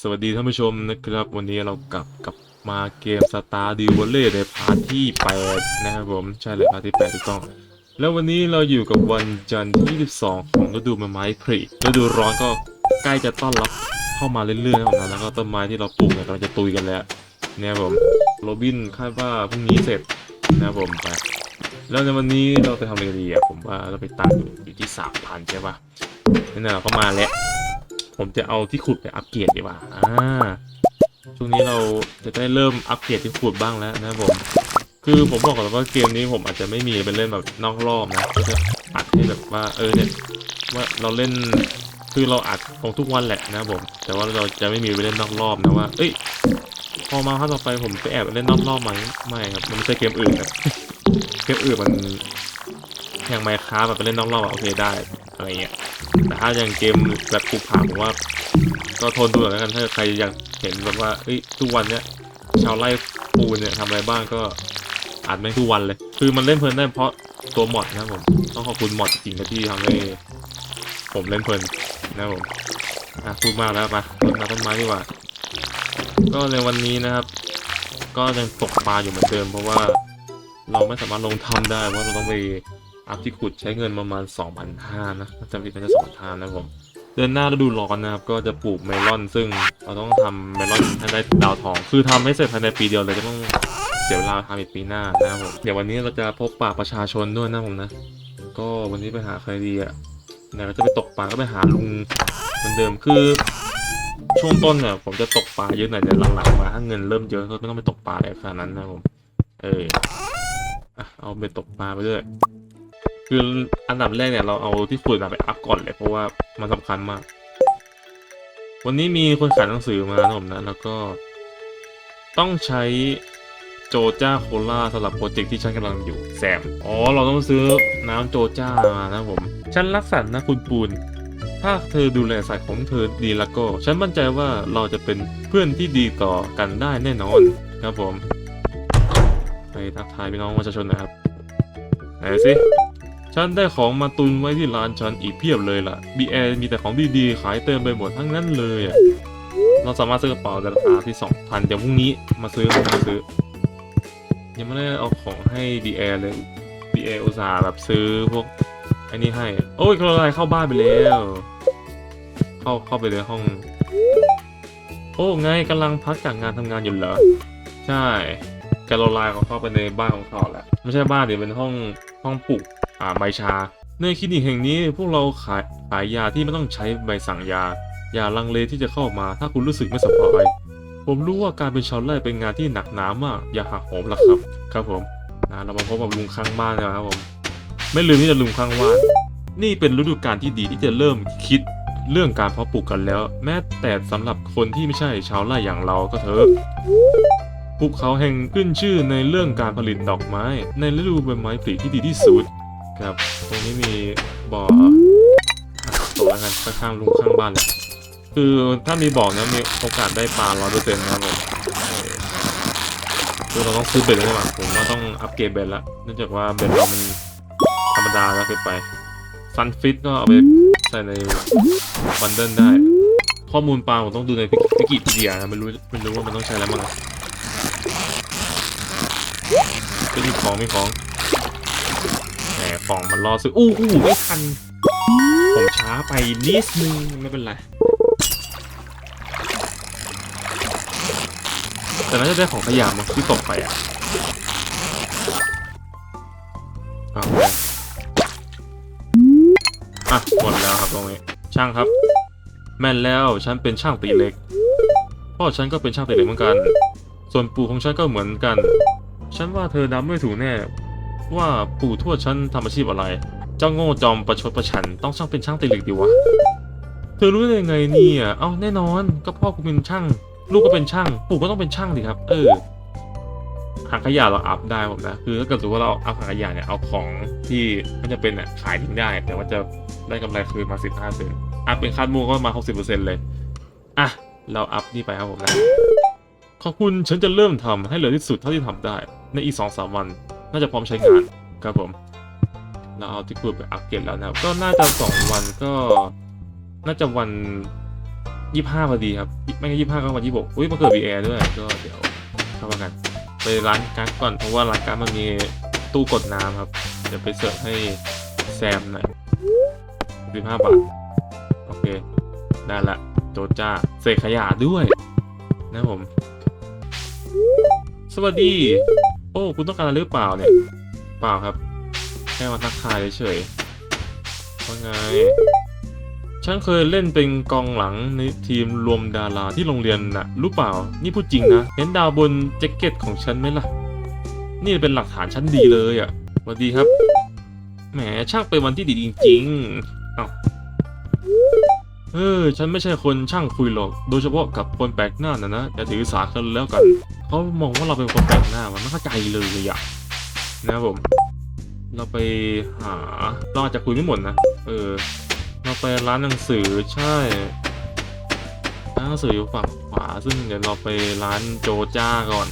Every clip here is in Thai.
สวัสดีท่านผู้ชมนะครับ วันนี้เรากลับกับมาเกมสตาร์ดิวเล่ในพาร์ทที่ 8 นะครับผม ใช่เลยพาร์ทที่8ถูกต้อง แล้ววันนี้เราอยู่กับวันจันทร์ที่ 22 ของฤดูใบไม้ผลิฤดูร้อนก็ใกล้จะต้อนรับเข้ามาเรื่อยๆแล้วนะแล้วก็ต้นไม้ที่เราปลูกเนี่ยกำลังจะตุยกันแล้วเนี่ยผมโรบินคาดว่าพรุ่งนี้เสร็จนะครับผมไปแล้วในวันนี้เราจะทำอะไรกันดีอะผมว่าเราไปตังอยู่อยู่ที่3,000ใช่ปะนั่นแหละเราก็มาแล้ว ผมจะเอาที่ขุดไปอัปเกรดดีกว่า อ่า ช่วงนี้เราจะได้เริ่มอัปเกรดที่ขุดบ้างแล้วนะผม คือผมบอกก่อนว่าเกมนี้ผมอาจจะไม่มีเป็นเล่นแบบนอกรอบนะก็จะอัดให้แบบว่าเออเนี่ยว่าเราเล่นคือเราอัดของทุกวันแหละนะผม แต่ว่าเราจะไม่มีไปเล่นนอกรอบนะว่า เอ้ย พอมาครั้งต่อไปผมไปแอบเล่นนอกรอบไหมไม่ครับ มันไม่ใช่เกมอื่นครับ เกมอื่นมันอย่างไมค์ค้าแบบไปเล่นนอกรอบอะโอเคได้ อะไรเงี้ย แต่ถ้าอย่างเกมแบบปลูกผักผมว่า ก็ทนดูหน่อยแล้วกันถ้าใครอยากเห็นแบบว่าเอ้ยทุกวันเนี้ยชาวไร่ปูนเนี่ยทำอะไรบ้างก็อัดไม่งทุกวันเลย คือมันเล่นเพลินได้เพราะตัวมอดนะผมต้องขอบคุณมอดจริงๆนะที่ทำให้ผมเล่นเพลินนะผมอะพูดมากแล้วมาต้นม้ต้นไม้ดีกว่า ก็ในวันนี้นะครับ ก็ยังตกปลาอยู่เหมือนเดิม เพราะว่าเราไม่สามารถลงทำได้เพราะเราต้องไป อัพที่ขุดใช้เงินประมาณ 2,500นะถ้าจำผิดมันจะ2,500นะครับผมเดือนหน้าฤดูร้อนนะครับก็จะปลูกเมลอน ซึ่งเราต้องทำเมลอนให้ได้ดาวทอง คือทำให้เสร็จภายในปีเดียวเลยจะต้องเสียเวลาทำอีกปีหน้านะครับผมเดี๋ยววันนี้เราจะพบปะประชาชนด้วยนะผมนะ ก็วันนี้ไปหาใครดีอะไหนเราจะไปตกปลาก็ไปหาลุงเหมือนเดิมคือ ช่วงต้นเนี่ยผมจะตกปลาเยอะหน่อยแต่หลังๆมาถ้าเงินเริ่มเยอะก็ไม่ต้องไปตกปลาเลยขนาดนั้นนะครับผมเออเอาไปตกปลาไปด้วย คืออันดับแรกเนี่ยเราเอาที่ขุดมาไปอัพก่อนเลยเพราะว่ามันสำคัญมาก วันนี้มีคนขายหนังสือมานะผมนะ แล้วก็ ต้องใช้โจจ้าโคล่าสำหรับโปรเจกต์ที่ฉันกำลังอยู่แซมอ๋อ เราต้องซื้อน้ำโจจ้ามานะผม ฉันรักสัตว์นะคุณปูน ถ้าเธอดูแลสัตว์ของเธอดีแล้วก็ ฉันมั่นใจว่าเราจะเป็นเพื่อนที่ดีต่อกันได้แน่นอนครับผม ไปทักทายพี่น้องประชาชนนะครับไหนสิ ฉันได้ของมาตุนไว้ที่ร้านฉันอีกเพียบเลยล่ะ BA มีแต่ของดีๆ ขายเต็มไปหมดทั้งนั้นเลยอะ เราสามารถซื้อกระเป๋าราคาที่2,000เดี๋ยวพรุ่งนี้มาซื้อมาซื้อ ยังไม่ได้เอาของให้ BA เลย BA อุตส่าห์แบบซื้อพวกไอ้นี่ให้ โอ้ยกระไรเข้าบ้านไปแล้ว เข้าเข้าไปเลยห้อง โอ้ไงกำลังพักจากงานทำงานอยู่เหรอ ใช่แกโรไลน์เขาเข้าไปในบ้านของเขาแล้วไม่ใช่บ้านเดี๋ยวเป็นห้องห้องปลูก อ่าใบชา ในคลินิกแห่งนี้พวกเราขายขายยาที่ไม่ต้องใช้ใบสั่งยา อย่าลังเลที่จะเข้ามา ถ้าคุณรู้สึกไม่สบายผมรู้ว่าการเป็นชาวไร่เป็นงานที่หนักหนามาก อย่าหักโหมหรอกครับ ครับผมนะเรามาพบกับลุงข้างบ้านแล้วครับผม ไม่ลืมที่จะลุงข้างบ้านนี่เป็นฤดูกาลที่ดีที่จะเริ่มคิดเรื่องการเพาะปลูกกันแล้ว แม้แต่สำหรับคนที่ไม่ใช่ชาวไร่อย่างเราก็เถอะภูเขาแห่งขึ้นชื่อในเรื่องการผลิตดอกไม้ ในฤดูใบไม้ผลิที่ดีที่สุด ครับตรงนี้มีบ่อตกแล้วกันข้างๆลุงข้างบ้านเลยคือถ้ามีบ่อนะมีโอกาสได้ปลาร้อยเปอร์เซ็นต์นะครับผมคือเราต้องซื้อเบ็ดแล้วดีกว่าผมว่าต้องอัปเกรดเบ็ดละเนื่องจากว่าเบ็ดเรามันธรรมดาแล้วเกินไปซันฟิตก็เอาไปใส่ในบันเดิลได้ ข้อมูลปลาผมต้องดูในวิกิพีเดียนะไม่รู้ไม่รู้ว่ามันต้องใช้อะไรบ้างก็มีของมีของ ของมันรอซื้ออู้หูไม่ทัน ผมช้าไปนิดนึงไม่เป็นไร แต่น่าจะได้ของขยะมั้งที่ตกไปอะเอาไปอะหมดแล้วครับตรงนี้ช่างครับ แม่นแล้วฉันเป็นช่างตีเหล็กพ่อฉันก็เป็นช่างตีเหล็กเหมือนกัน ส่วนปู่ของฉันก็เหมือนกัน ฉันว่าเธอนับไม่ถูกแน่ ว่าปู่ทวดฉันทำอาชีพอะไร เจ้าโง่จอมประชดประชันต้องช่างเป็นช่างตีเหล็กดีวะ เธอรู้ได้ยังไงเนี่ย เอ้าแน่นอนก็พ่อกูเป็นช่าง ลูกก็เป็นช่าง ปู่ก็ต้องเป็นช่างดิครับ เออถังขยะเราอัพได้ผมนะ คือถ้าเกิดสมมติว่าเราเอาถังขยะเนี่ยเอาของที่ไม่จะเป็นอะขายทิ้งได้ แต่ว่าจะได้กำไรคืนมาสิบห้าเซนต์อัพเป็นคาดมูก็มาหกสิบเปอร์เซ็นต์เลย อะ เราอัพนี่ไปครับผมนะ ขอบคุณฉันจะเริ่มทำให้เร็วที่สุดเท่าที่ทำได้ ในอีกสองสามวัน น่าจะพร้อมใช้งานครับผม เราเอาที่ขุดไปอัปเกรดแล้วนะครับ ก็น่าจะสองวันก็ น่าจะวันยี่ห้าพอดีครับ ไม่ก็ยี่ห้าก็วันยี่หกอุ้ยมาเกิดบีแอร์ด้วย ก็เดี๋ยวเข้ามากัน ไปร้านการ์ดก่อนเพราะว่าร้านการ์ดมันมีตู้กดน้ำครับ เดี๋ยวไปเสิร์ฟให้แซมหน่อยสิบห้าบาท โอเค ได้ละ โจจ้าเสกขยะด้วย นะผม สวัสดี โอ้คุณต้องการอะไรหรือเปล่าเนี่ย เปล่าครับ แค่มาทักทายเฉยว่าไง ฉันเคยเล่นเป็นกองหลังในทีมรวมดาราที่โรงเรียนน่ะรู้เปล่า นี่พูดจริงนะ เห็นดาวบนแจ็คเก็ตของฉันไหมล่ะ นี่เป็นหลักฐานชั้นดีเลยอะสวัสดีครับ แหมช่างเป็นวันที่ดีจริง ๆ เออ ฉันไม่ใช่คนช่างคุยหรอก โดยเฉพาะกับคนแปลกหน้านะนะอย่าถือสากันแล้วกันเขามองว่าเราเป็นคนแปลกหน้ามันไม่เข้าใจเลยอะนะครับผม เราไปหาเราอาจจะคุยไม่หมดนะ เออ เราไปร้านหนังสือใช่ร้านหนังสืออยู่ฝั่งขวา ซึ่งเดี๋ยวเราไปร้านโจจ้าก่อน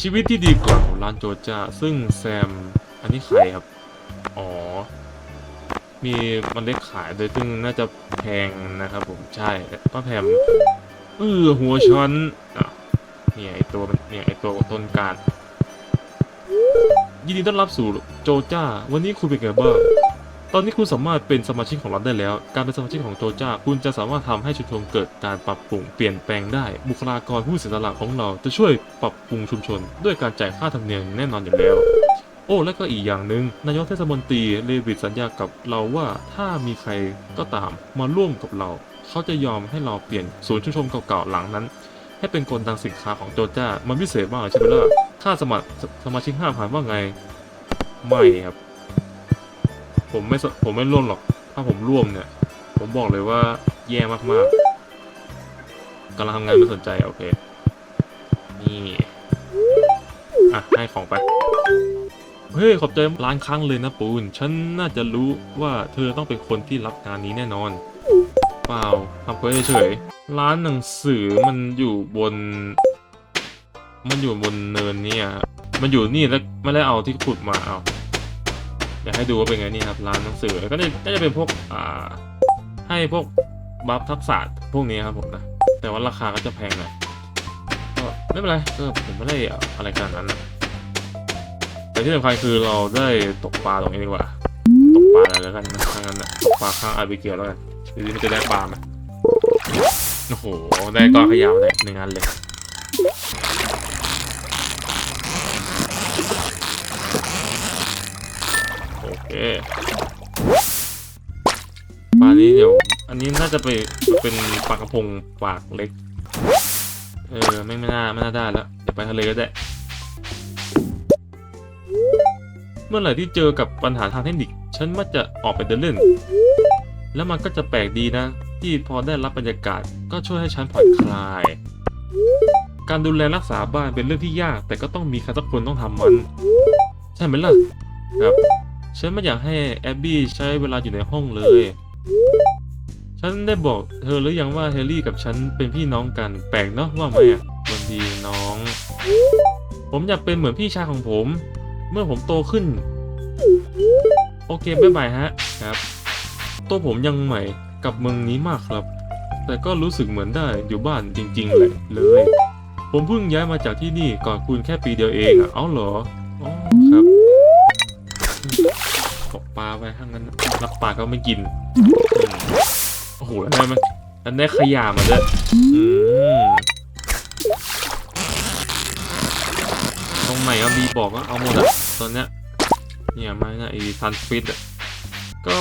ชีวิตที่ดีกว่าของร้านโจจ้า ซึ่งแซม อันนี้ใครครับ อ๋อ มีมันเล็กขายโดยซึ่งน่าจะแพงนะครับผมใช่ป้าแพมเออหัวช้อนอะเนี่ยไอตัวมันเนี่ยไอตัวต้นการยินดีต้อนรับสู่โจจ้า วันนี้คุณเป็นไงบ้างตอนนี้คุณสามารถเป็นสมาชิกของเราได้แล้ว การเป็นสมาชิกของโจจ้า คุณจะสามารถทำให้ชุมชนเกิดการปรับปรุงเปลี่ยนแปลงได้ บุคลากรผู้เสียสละของเราจะช่วยปรับปรุงชุมชน ด้วยการจ่ายค่าธรรมเนียมแน่นอนอยู่แล้ว อ้และก็อีกอย่างหนึ่งนายกเทศมนตรีเลวิตสัญญากับเราว่าถ้ามีใครก็ตามมาร่วมกับเรา เขาจะยอมให้เราเปลี่ยนศูนย์ชุมชนเก่าๆหลังนั้น ให้เป็นกนดังสินค้าของโจจ้ามันพิเศษมากใช่ไหมล่ะค่าสมัครสสมาชิกห้าพันว่าไง ไม่ครับ ผมไม่ผมไม่ร่วมหรอก ถ้าผมร่วมเนี่ย ผมบอกเลยว่าแย่มากๆกำลังทำงานไม่สนใจโอเคนี่อะให้ของไป เฮ้ยขอบใจร้านครั้งเลยนะปูน ฉันน่าจะรู้ว่าเธอต้องเป็นคนที่รับงานนี้แน่นอน เปล่าทำเพื่อเฉยๆร้านหนังสือมันอยู่บน มันอยู่บนเนินเนี่ยมันอยู่นี่แล้วไม่ได้เอาที่ขุดมาเอาอยากให้ดูว่าเป็นไงนี่ครับร้านหนังสือก็น่าจะเป็นพวกอ่า ให้พวกบัฟทักษะพวกนี้ครับผมนะแต่ว่าราคาก็จะแพงหน่อยก็ไม่เป็นไรก็ผมไม่ได้อะไรขนาดนั้นนะ แต่ที่สำคัญคือเราได้ตกปลาตรงนี้ดีกว่า ตกปลาอะไรแล้วกันนะทางนั้นนะตกปลาข้างอาร์บิเกลแล้วกันดูดิมันจะได้ปลาไหมโอ้โห ได้ก้อนขยาวได้หนึ่งอันเลยโอเคปลานี้เดี๋ยว อันนี้น่าจะไปเป็นปลากระพงปากเล็ก เออไม่ไม่น่าไม่น่าได้แล้วเดี๋ยวไปทะเลก็ได้ เมื่อไหร่ที่เจอกับปัญหาทางเทคนิค ฉันมักจะออกไปเดินเล่น แล้วมันก็จะแปลกดีนะ ที่พอได้รับบรรยากาศก็ช่วยให้ฉันผ่อนคลาย การดูแลรักษาบ้านเป็นเรื่องที่ยาก แต่ก็ต้องมีใครสักคนต้องทำมัน ใช่ไหมล่ะครับฉันไม่อยากให้แอบบี้ใช้เวลาอยู่ในห้องเลย ฉันได้บอกเธอหรือยังว่าเฮลี่กับฉันเป็นพี่น้องกันแปลกเนาะว่าไหมอะวันดีน้อง ผมอยากเป็นเหมือนพี่ชายของผม เมื่อผมโตขึ้น โอเคบ๊ายบายฮะครับ ตัวผมยังใหม่กับเมืองนี้มากครับ แต่ก็รู้สึกเหมือนได้อยู่บ้านจริงๆเลยเลย ผมเพิ่งย้ายมาจากที่นี่ก่อนคุณแค่ปีเดียวเองอะเอ้าเหรออ๋อครับตกปลาไปทั้างนั้นรับปลาก็ไม่กินโอ้โหแล้วได้ไหมแล้วได้ขยะมาด้วยอืม ตรงไหนเอาบีบอกก็เอาหมดอะตอนเนี้ยเนี่ยมาเนี่ยไอ้ทันฟิตอะก็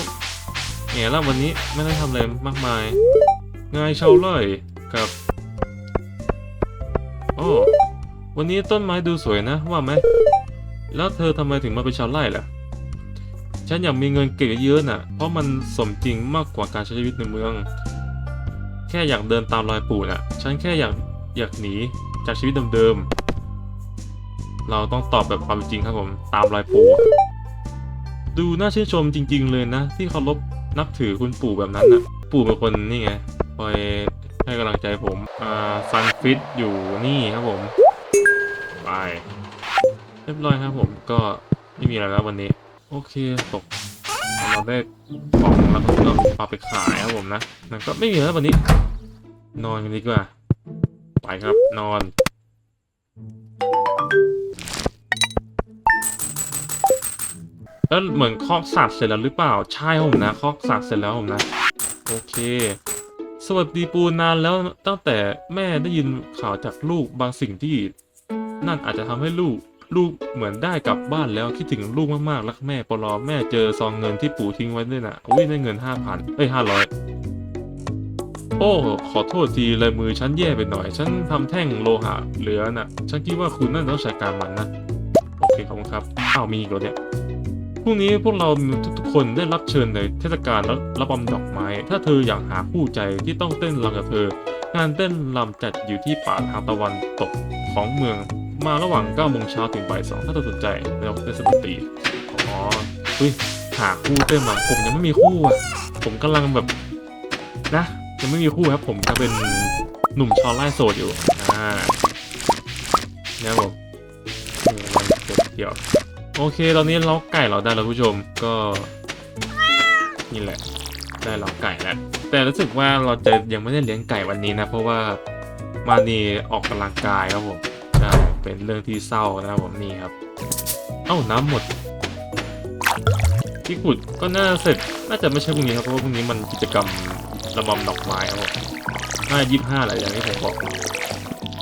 เนี่ยแล้ววันนี้ไม่ได้ทำอะไรมากมายงายเชาเลยกับโอ้วันนี้ต้นไม้ดูสวยนะว่าไหมแล้วเธอทำไมถึงมาเป็นชาวไร่ล่ะ ฉันอยากมีเงินเก็บเยอะๆน่ะ เพราะมันสมจริงมากกว่าการใช้ชีวิตในเมือง แค่อยากเดินตามรอยปู่น่ะ ฉันแค่อยากอยากหนีจากชีวิตเดิมๆ เราต้องตอบแบบความจริงครับผมตามรอยปู่ ดูน่าชื่นชมจริง ๆ เลยนะ ที่เคารพนับถือคุณปู่แบบนั้นน่ะปู่เป็นคนนี่ไงคอยให้กำลังใจผมอ่าซันฟิตอยู่นี่ครับผมไปเรียบร้อยครับผมก็ไม่มีอะไรแล้ววันนี้ โอเคตกเราได้ของแล้วก็เอาปลาไปขายครับผมนะมันก็ไม่มีแล้ววันนี้ นอนกันดีกว่า ไปครับนอน แล้วเหมือนคอกสัตว์เสร็จแล้วหรือเปล่า ใช่ผมนะคอกสัตว์เสร็จแล้วผมนะ โอเค สวัสดีปูนานแล้วตั้งแต่แม่ได้ยินข่าวจากลูกบางสิ่งที่ นั่นอาจจะทำให้ลูกลูกเหมือนได้กลับบ้านแล้วคิดถึงลูกมากๆรักแม่ปลอแม่เจอซองเงินที่ปู่ทิ้งไว้ด้วยนะอุ้ยได้เงินห้าพันเอ้ยห้าร้อยโอ้ขอโทษทีเลยมือฉันแย่ไปหน่อย ฉันทำแท่งโลหะเหลือน่ะ ฉันคิดว่าคุณน่าจะต้องใช้การมันนะ โอเคขอบคุณครับอ้าวมีอีกเหรอเนี่ย พรุ่งนี้พวกเราทุกๆคนได้รับเชิญในเทศกาลระบำดอกไม้ ถ้าเธออยากหาคู่ใจที่ต้องเต้นรำกับเธอ งานเต้นรำจัดอยู่ที่ป่าทางตะวันตกของเมือง มาระหว่าง9โมงเช้าถึงบ่ายสองถ้าเธอสนใจเราเป็นสตรีอ๋อเฮ้ยหาคู่เต้นมาผมยังไม่มีคู่อะผมกำลังแบบนะยังไม่มีคู่ครับผมก็เป็นหนุ่มชาวไร่โสดอยู่อ่าเนี่ยผมโอ้โหมันเจ็บเกี่ยว โอเค ตอนนี้เล้าไก่เราได้แล้วผู้ชม ก็นี่แหละ ได้เล้าไก่แล้ว แต่รู้สึกว่าเราจะยังไม่ได้เลี้ยงไก่วันนี้นะ เพราะว่ามานีออกกำลังกายครับผมใช่เป็นเรื่องที่เศร้านะครับผมนี่ครับ เอ้าน้ำหมดที่ขุดก็น่าเสร็จ น่าจะไม่ใช่พรุ่งนี้ครับ เพราะว่าพรุ่งนี้มันกิจกรรมระบำดอกไม้ครับผมน่ายี่สิบห้าแหละอย่างที่ผมบอก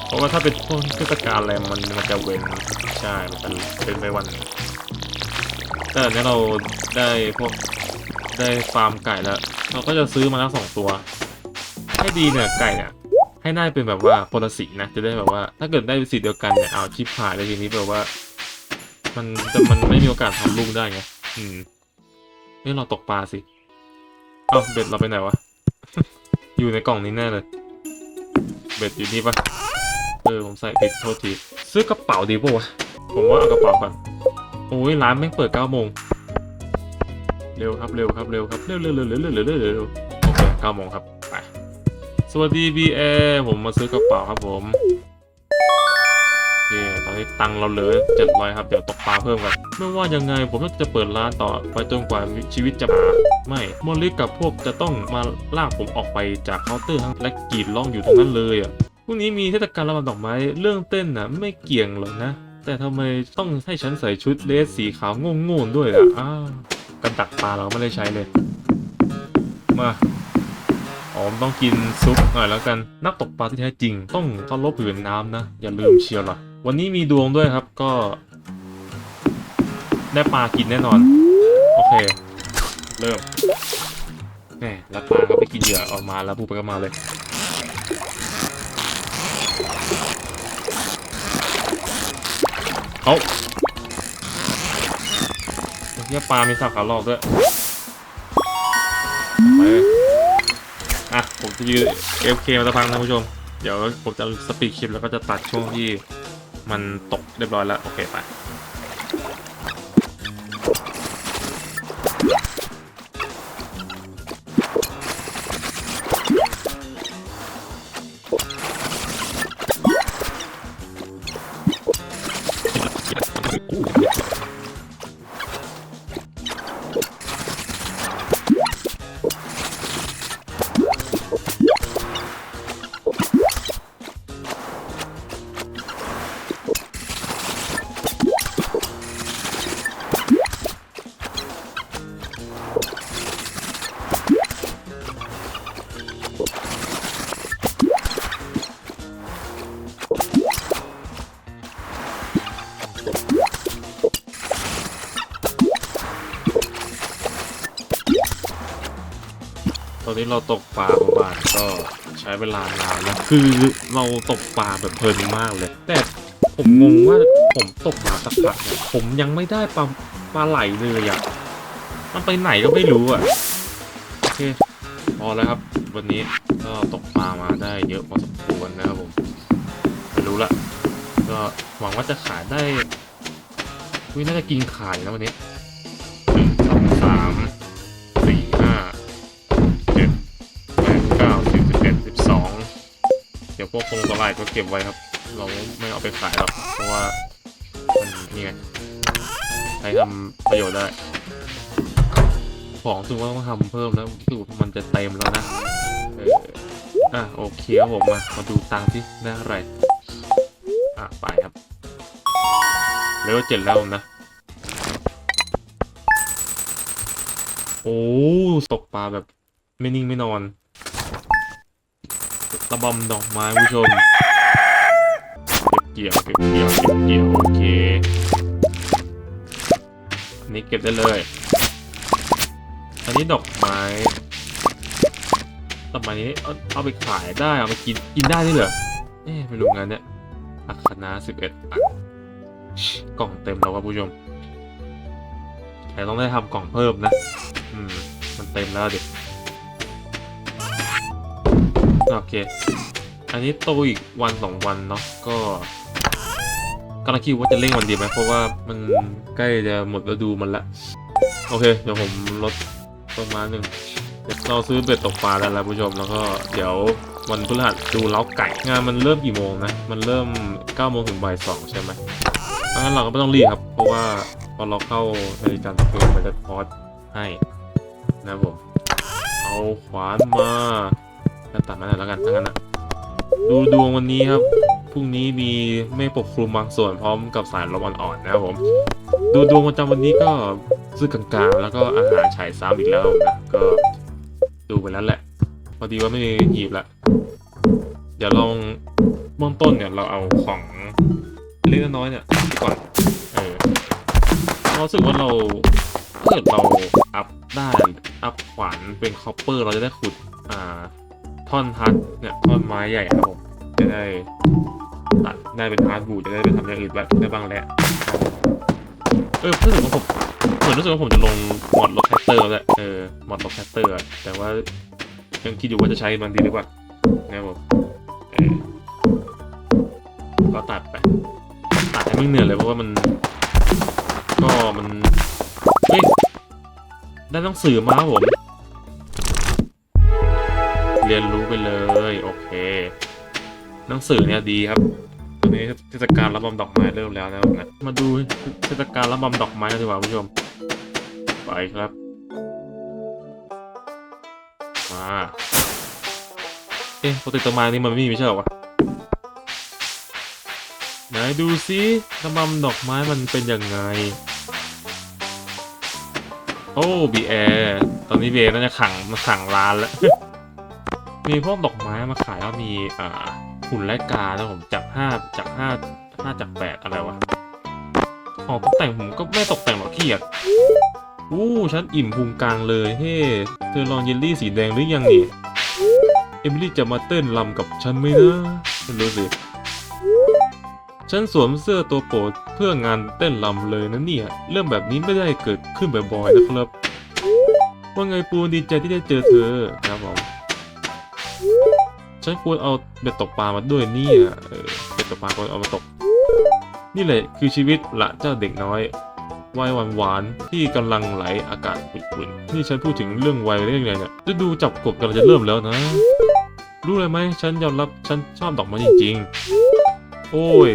เพราะว่าถ้าเป็นพวกเทศกาลอะไรมันมันจะเว้น ใช่ มันเป็นไปวัน แต่อันนี้เราได้พวกได้ฟาร์มไก่แล้ว เราก็จะซื้อมาแล้วสองตัว ให้ดีเนี่ยไก่เนี่ยให้ได้เป็นแบบว่าคนละสีนะจะได้แบบว่า ถ้าเกิดได้เป็นสีเดียวกันเนี่ยเอาชิปหายเลยทีนี้แบบว่า มันจะมันไม่มีโอกาสทำลูกได้ไงอืมเอ้ยเราตกปลาสิเอาเบ็ดเราไปไหนวะ อยู่ในกล่องนี้แน่เลย เบ็ดอยู่นี่ปะเออผมใส่ผิดโทษที ซื้อกระเป๋าดีป่าวะ ผมว่าเอากระเป๋าก่อน โอ้ยร้านแม่งเปิด9โมงเร็วครับเร็วครับเร็วครับเร็วเร็วเร็วเร็วเร็วเร็วเร็วเร็วโอเค9โมงครับไปสวัสดีบีเอผมมาซื้อกระเป๋าครับผมโอเคตอนนี้ตังเราเหลือเจ็ดร้อยครับเดี๋ยวตกปลาเพิ่มกันไม่ว่ายังไงผมก็จะเปิดร้านต่อไปจนกว่าชีวิตจะมาไม่มอลลิกับพวกจะต้องมาลากผมออกไปจากเคาน์เตอร์ทั้งและกรีดร้องอยู่ตรงนั้นเลยอะพรุ่งนี้มีเทศกาลระบำดอกไม้เรื่องเต้นน่ะไม่เกี่ยงหรอกนะ แต่ทำไมต้องให้ฉันใส่ชุดเลสสีขาวโง่ๆด้วยล่ะอ้าวกันดักปลาเราไม่ได้ใช้เลย มาอ๋อมต้องกินซุปหน่อยแล้วกัน นักตกปลาที่แท้จริง ต้องเคารพผืนน้ำนะ อย่าลืมเชียวล่ะ วันนี้มีดวงด้วยครับก็ ได้ปลากินแน่นอน โอเค เริ่มแหมแล้วปลาก็ไปกินเหยื่อออกมาแล้วพูไปก็มาเลย เอาเฮียปลา มีสับขาหลอกด้วยไปเลยอะ ผมจะยืน FK มาสักพักนะคุณผู้ชม เดี๋ยวผมจะสปีดคลิปแล้วก็จะตัดช่วงที่มันตกเรียบร้อยแล้ว โอเค ไป นนี้เราตกปลาประมาณก็ใช้เวลานานแล้วคือเราตกปลาแบบเพลินมากเลย แต่ผมงงว่าผมตกมาสักพักเนี่ยผมยังไม่ได้ปลาปลาไหลเลยอะมันไปไหนก็ไม่รู้อะโอเคพอแล้วครับ วันนี้ก็ตกปลามาได้เยอะพอสมควรนะครับผมไม่รู้ละก็หวังว่าจะขายได้วิน่าจะกินขายนะวันนี้หนึ่งสองสาม เดี๋ยวพวกคงกระไรก็เก็บไว้ครับ เราไม่เอาไปขายหรอก เพราะว่ามันนี่ไงใช้ทำประโยชน์ได้ ของรู้สึกว่าต้องทำเพิ่มแล้วรู้สึกว่ามันจะเต็มแล้วนะเอออะโอเคครับผมมามาดูตังค์สิได้อะไรอะไปครับเลเวลเจ็ดแล้วผมนะ โอ้ตกปลาแบบไม่นิ่งไม่นอน ระบำดอกไม้ผู้ชม เก็บเกี่ยวเก็บเกี่ยวเก็บเกี่ยวโอเคอันนี้เก็บได้เลย อันนี้ดอกไม้ดอกไม้นี้เอาเอาไปขายได้เอาไปกินกินได้ด้วยเหรอเอ๊ะไม่รู้งานเนี้ยอัคนาสิบเอ็ดกล่องเต็มแล้วครับผู้ชมแต่ต้องได้ทำกล่องเพิ่มนะ อืม มันเต็มแล้วเดิ โอเค อันนี้โตอีกวันสองวันเนาะก็กำลังคิดว่าจะเร่งวันดีไหมเพราะว่ามันใกล้จะหมดฤดูมันละ โอเค เดี๋ยวผมลดประมาณหนึ่งเดี๋ยวเราซื้อเบ็ดตกปลาแล้วล่ะผู้ชมแล้วก็เดี๋ยววันพฤหัสดูเล้าไก่งานมันเริ่มกี่โมงนะ มันเริ่ม9โมงถึงบ่ายสองใช่ไหมเพราะงั้นเราก็ไม่ต้องรีบครับ เพราะว่าพอเราเข้านาฬิกาตะเกียงมันจะพอดให้นะผมเอาขวานมา ตัดมาหน่อยแล้วกันทั้งนั้นนะดูดวงวันนี้ครับ พรุ่งนี้มีเมฆปกคลุมบางส่วนพร้อมกับสายลมอ่อนๆนะครับผม ดูดวงประจำวันนี้ก็ซื้อกลางๆ แล้วก็อาหารฉายซ้ำอีกแล้วนะ ก็ดูไปแล้วแหละ พอดีว่าไม่มีหยิบละ เดี๋ยวลองเบื้องต้นเนี่ยเราเอาของเล็กน้อยเนี่ยก่อน เออเรารู้สึกว่าเราถ้าเกิดเราอัพได้ อัพขวานเป็นคอปเปอร์ เราจะได้ขุด อ่า ท่อนฮัทเนี่ยท่อนไม้ใหญ่ครับผมจะได้ตัดได้เป็นฮาร์ดบูดจะได้ไปทำอย่างอื่นได้บ้างแหละเออรู้สึกว่าผมเหมือนรู้สึกว่าผมจะลงมอดล็อกแคตเตอร์แล้วแหละเออมอดล็อกแคตเตอร์แต่ว่ายังคิดอยู่ว่าจะใช้มันดีหรือเปล่านะครับผมก็ตัดไปตัดให้ไม่เหนื่อยเลยเพราะว่ามันก็มันเฮ้ยได้หนังสื่อมาผม เรียนรู้ไปเลยโอเค หนังสือเนี่ยดีครับตอนนี้เทศกาลระบำดอกไม้เริ่มแล้วนะครับนะมาดูเทศกาลระบำดอกไม้กันดีกว่าคุณผู้ชม ไปครับ มาเอ๊ะปกติต้นไม้นี่มันไม่มีไม่ใช่หรอวะไหนดูซิระบำดอกไม้มันเป็นยังไงโอ้บีแอร์ตอนนี้เบร์น่าจะขังมาขังร้านแล้ว มีพวกดอกไม้มาขายแล้วมีอ่าหุ่นและกาแล้วผมจากห้าจากห้าห้าจากแปดอะไรวะของตกแต่งผมก็ไม่ตกแต่งหรอกขี้เกียจอู้ฉันอิ่มพุงกลางเลยเฮ้เธอลองเยลลี่สีแดงหรือยังนี่เอมิลี่จะมาเต้นรำกับฉันไหมนะไม่รู้สิฉันสวมเสื้อตัวโปรดเพื่องานเต้นรำเลยนะเนี่ย เรื่องแบบนี้ไม่ได้เกิดขึ้นบ่อยๆนะครับ ว่าไงปูนดีใจที่ได้เจอเธอครับผม ฉันควรเอาเบ็ดตกปลามาด้วยนี่ยเออเบ็ดตกปลาควรเอามาตก นี่แหละคือชีวิตละเจ้าเด็กน้อยวัยหวานหวานๆที่กำลังไหลอากาศอุ่นๆนี่ฉันพูดถึงเรื่องวัยเรื่องอะไรเนี่ยฤดูจับกบกำลังจะเริ่มแล้วนะ รู้เลยไหมฉันยอมรับฉันชอบดอกไม้จริงๆ โอ้ย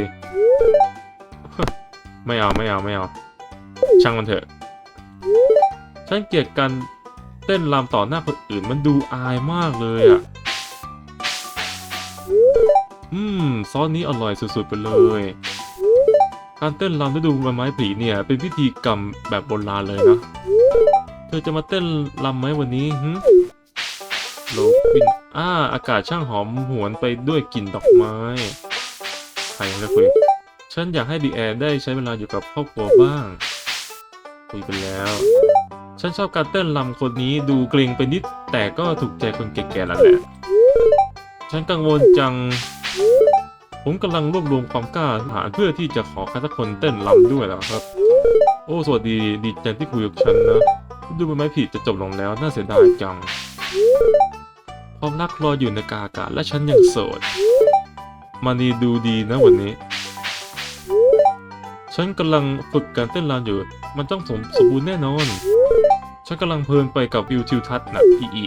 ไม่เอาไม่เอาไม่เอาช่างมันเถอะ ฉันเกลียดการเต้นรำต่อหน้าคนอื่นมันดูอายมากเลยอะ อืม ซอสนี้อร่อยสุดๆไปเลย การเต้นรำฤดูใบไม้ผลิเนี่ย เป็นพิธีกรรมแบบโบราณเลยนะ เธอจะมาเต้นรำไหมวันนี้หึโลบินอ่าอากาศช่างหอมหวนไปด้วยกลิ่นดอกไม้ใครยังไม่คุยฉันอยากให้ดีแอนได้ใช้เวลาอยู่กับครอบครัวบ้าง คุยไปแล้ว ฉันชอบการเต้นรำคนนี้ดูเกรงไปนิด แต่ก็ถูกใจคนแก่ๆแล้วแหละ ฉันกังวลจัง ผมกำลังรวบรวมความกล้าหาญเพื่อที่จะขอใครสักคนเต้นรำด้วยแล้วครับ โอ้สวัสดีดีใจที่คุยกับฉันนะดูเป็นไม้ผิดจะจบลงแล้วน่าเสียดายจังความรักรออยู่ในกาอากาศและฉันยังโสดมานีดูดีนะวันนี้ ฉันกำลังฝึกการเต้นรำอยู่ มันต้องสมสมบูรณ์แน่นอน ฉันกำลังเพลินไปกับวิวทิวทัศน์นะอีอี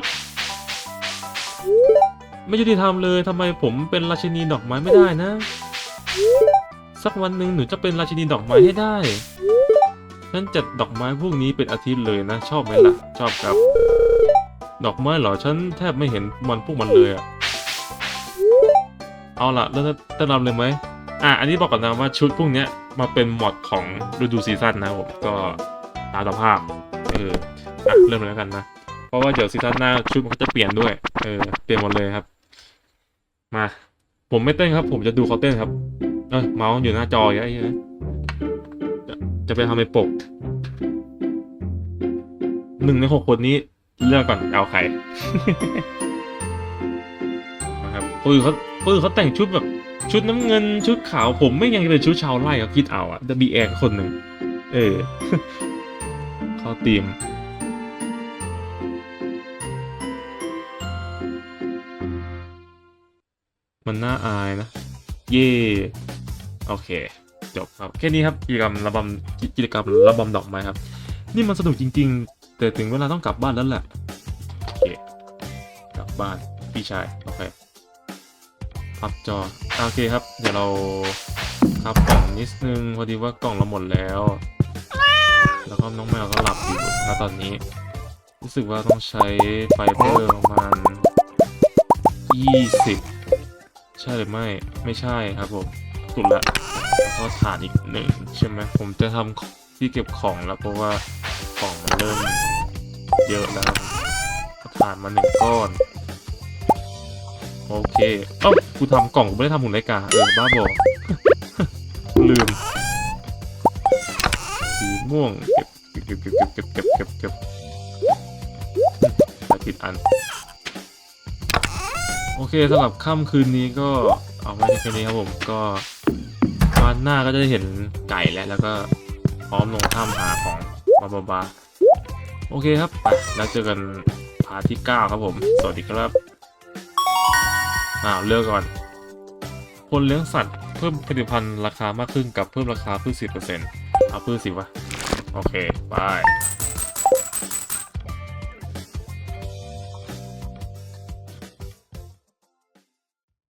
ไม่ยุติธรรมเลยทำไมผมเป็นราชินีดอกไม้ไม่ได้นะ สักวันหนึ่งหนูจะเป็นราชินีดอกไม้ให้ได้ฉันจัดดอกไม้พวกนี้เป็นอาทิตย์เลยนะ ชอบไหมล่ะ ชอบครับ ดอกไม้เหรอฉันแทบไม่เห็นมันพวกมันเลยอะเอาล่ะแล้วจะนำเลยไหมอะอันนี้บอกก่อนนะว่าชุดพวกเนี้ยมาเป็นมอดของฤดูซีซั่นนะผมก็ตามสภาพเอออะเริ่มเลยแล้วกันนะ เพราะว่าเดี๋ยวซีซั่นหน้าชุดมันก็จะเปลี่ยนด้วย เออ เปลี่ยนหมดเลยครับ มา ผมไม่เต้นครับ ผมจะดูเขาเต้นครับ เออเมาส์อยู่หน้าจออย่างเงี้ยจะจะไปทำในปกหนึ่งในหกคนนี้เลือกก่อนเอาใครนะครับปืนเขาปืนเขาแต่งชุดแบบ ชุดน้ำเงินชุดขาวผมไม่ยังเป็นชุดชาวไร่เขาคิดเอาอะจะบีแอคนหนึ่งเออ เขาตีม มันน่าอายนะ เย่โอเค จบครับ แค่นี้ครับ กิจกรรมระบำกิจกรรมระบำดอกไม้ครับ นี่มันสนุกจริง ๆ แต่ถึงเวลาต้องกลับบ้านแล้วแหละ โอเค กลับบ้าน พี่ชาย โอเค พับจอ โอเคครับ เดี๋ยวเราพับกล่องนิดนึง พอดีว่ากล่องเราหมดแล้ว แล้วก็น้องแมวก็หลับอยู่ณตอนนี้ รู้สึกว่าต้องใช้ไฟเบอร์ประมาณ20 ช่หรือไม่ไม่ใช่ครับผมถูกละก็ฐานอีกหนึ่งใช่ไหมผมจะทำที่เก็บของแล้วเพราะว่าของมันเริ่มเยอะแล้วก็ฐานมาหนึ่งก้อนโอเคเอ้ากูทำกล่องกูไม่ได้ทำหุ่นไรกาเออบ้าบอลืมสีม่วงเก็บเก็บเก็บเก็บเก็บ สำหรับค่ำคืนนี้ก็เอาไว้แค่นี้ครับผมก็วันหน้าก็จะได้เห็นไก่แล้วแล้วก็พร้อมลงถ้ำหาของบาบาบาโอเคครับไปแล้วเจอกันพาที่ 9 ครับผม สวัสดีครับอ้าวเลือกก่อนคนเลี้ยงสัตว์เพิ่มผลิตภัณฑ์ราคามากขึ้นกับเพิ่มราคาพืช10%เปอร์เซ็นต์เอาพืชสิวะ โอเคไป